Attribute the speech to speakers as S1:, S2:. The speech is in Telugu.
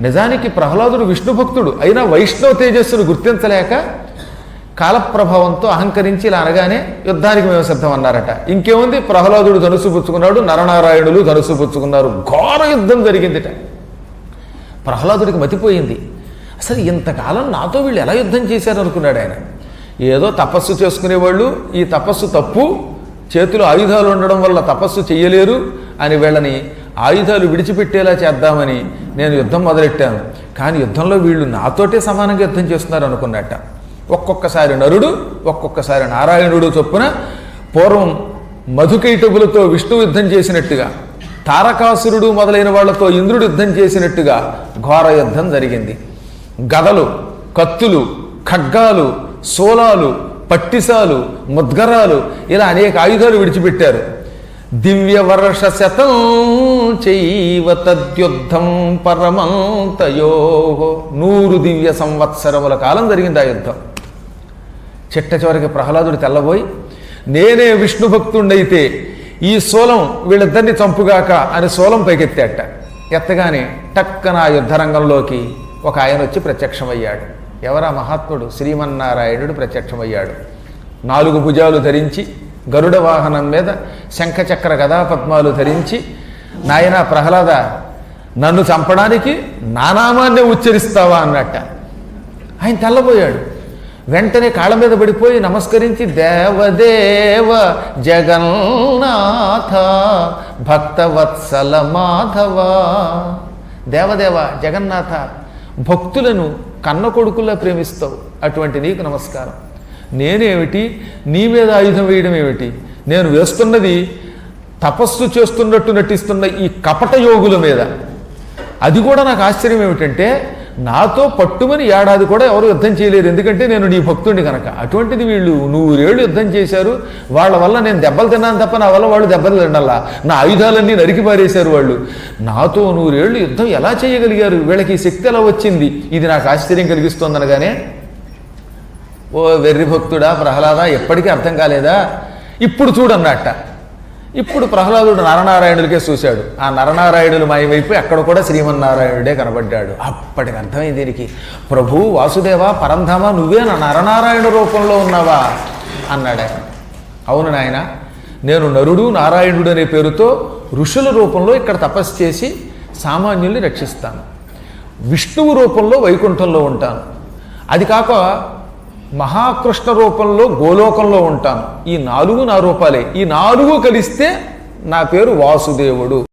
S1: నిజానికి ప్రహ్లాదుడు విష్ణు భక్తుడు. అయినా వైష్ణవ తేజస్సును గుర్తించలేక కాలప్రభావంతో అహంకరించి ఇలా అనగానే యుద్ధానికి మేము సిద్ధం అన్నారట ఇంకేముంది? ప్రహ్లాదుడు ధనుసు పుచ్చుకున్నాడు నరనారాయణులు ధనుసు పుచ్చుకున్నారు. ఘోర యుద్ధం జరిగిందిట. ప్రహ్లాదుడికి మతిపోయింది అసలు ఇంతకాలం నాతో వీళ్ళు ఎలా యుద్ధం చేశారనుకున్నాడు ఆయన. ఏదో తపస్సు చేసుకునేవాళ్ళు ఈ తపస్సు తప్పు చేతిలో ఆయుధాలు ఉండడం వల్ల తపస్సు చేయలేరు అని వీళ్ళని ఆయుధాలు విడిచిపెట్టేలా చేద్దామని నేను యుద్ధం మొదలెట్టాను. కానీ యుద్ధంలో వీళ్ళు నాతోటే సమానంగా యుద్ధం చేస్తున్నారు అనుకున్నట్ట. ఒక్కొక్కసారి నరుడు ఒక్కొక్కసారి నారాయణుడు చొప్పున పూర్వం మధుకైటబులతో విష్ణు యుద్ధం చేసినట్టుగా తారకాసురుడు మొదలైన వాళ్ళతో ఇంద్రుడు యుద్ధం చేసినట్టుగా ఘోర యుద్ధం జరిగింది. గదలు కత్తులు ఖడ్గాలు సోలాలు పట్టిసాలు ముద్గరాలు ఇలా అనేక ఆయుధాలు విడిచిపెట్టారు. దివ్యవర్షశతం శతం చైవ తద్యుద్ధం పరమంతయో. నూరు దివ్య సంవత్సరముల కాలం జరిగింది ఆ యుద్ధం. చిట్ట చివరికి ప్రహ్లాదుడు తెల్లబోయి నేనే విష్ణు భక్తుండైతే ఈ సోలం వీళ్ళిద్దరిని చంపుగాక అని సోలం పైకెత్తాట. ఎత్తగానే టక్కన ఆ యుద్ధరంగంలోకి ఒక ఆయన వచ్చి ప్రత్యక్షమయ్యాడు. ఎవరా మహాత్ముడు? శ్రీమన్నారాయణుడు ప్రత్యక్షమయ్యాడు. నాలుగు భుజాలు ధరించి గరుడ వాహనం మీద శంఖచక్ర గదాపద్మాలు ధరించి నాయనా ప్రహ్లాద నన్ను చంపడానికి నానామాన్ని ఉచ్చరిస్తావా అన్నట్ట. ఆయన తెల్లబోయాడు. వెంటనే కాళ్ళ మీద పడిపోయి నమస్కరించి దేవదేవ జగన్నాథ భక్తవత్సల మాధవ. దేవదేవ జగన్నాథ భక్తులను కన్న కొడుకుల్లా ప్రేమిస్తావు. అటువంటి నీకు నమస్కారం. నేనేమిటి? నీ మీద ఆయుధం వేయడం ఏమిటి? నేను వేస్తున్నది తపస్సు చేస్తున్నట్టు నటిస్తున్న ఈ కపట యోగుల మీద. అది కూడా నాకు ఆశ్చర్యం ఏమిటంటే నాతో పట్టుమని ఏడాది కూడా ఎవరు యుద్ధం చేయలేరు. ఎందుకంటే నేను నీ భక్తుడిని కనుక అటువంటిది వీళ్ళు నూరేళ్ళు యుద్ధం చేశారు. వాళ్ళ వల్ల నేను దెబ్బలు తిన్నాను తప్ప నా వల్ల వాళ్ళు దెబ్బలు తినాలా. నా ఆయుధాలన్నీ నరికి పారేశారు వాళ్ళు. నాతో నూరేళ్ళు యుద్ధం ఎలా చేయగలిగారు? వీళ్ళకి శక్తి ఎలా వచ్చింది? ఇది నాకు ఆశ్చర్యం కలిగిస్తుంది అనగానే ఓ వెర్రి భక్తుడా ప్రహ్లాద ఎప్పటికీ అర్థం కాలేదా? ఇప్పుడు చూడన్నట్ట ఇప్పుడు ప్రహ్లాదుడు నరనారాయణులకే చూశాడు. ఆ నరనారాయణులు మాయమైపు అక్కడ కూడా శ్రీమన్నారాయణుడే కనబడ్డాడు. అప్పటికి అర్థమైంది దీనికి. ప్రభు వాసుదేవ పరంధామ నువ్వే నా నరనారాయణ రూపంలో ఉన్నావా? అన్నాడు ఆయన. అవును నాయన నేను నరుడు నారాయణుడు అనే పేరుతో ఋషుల రూపంలో ఇక్కడ తపస్సు చేసి సామాన్యుల్ని రక్షిస్తాను. విష్ణువు రూపంలో వైకుంఠంలో ఉంటాను. అది కాక మహాకృష్ణ రూపంలో గోలోకంలో ఉంటాను. ఈ నాలుగు నా రూపాలే. ఈ నాలుగు కలిస్తే నా పేరు వాసుదేవుడు.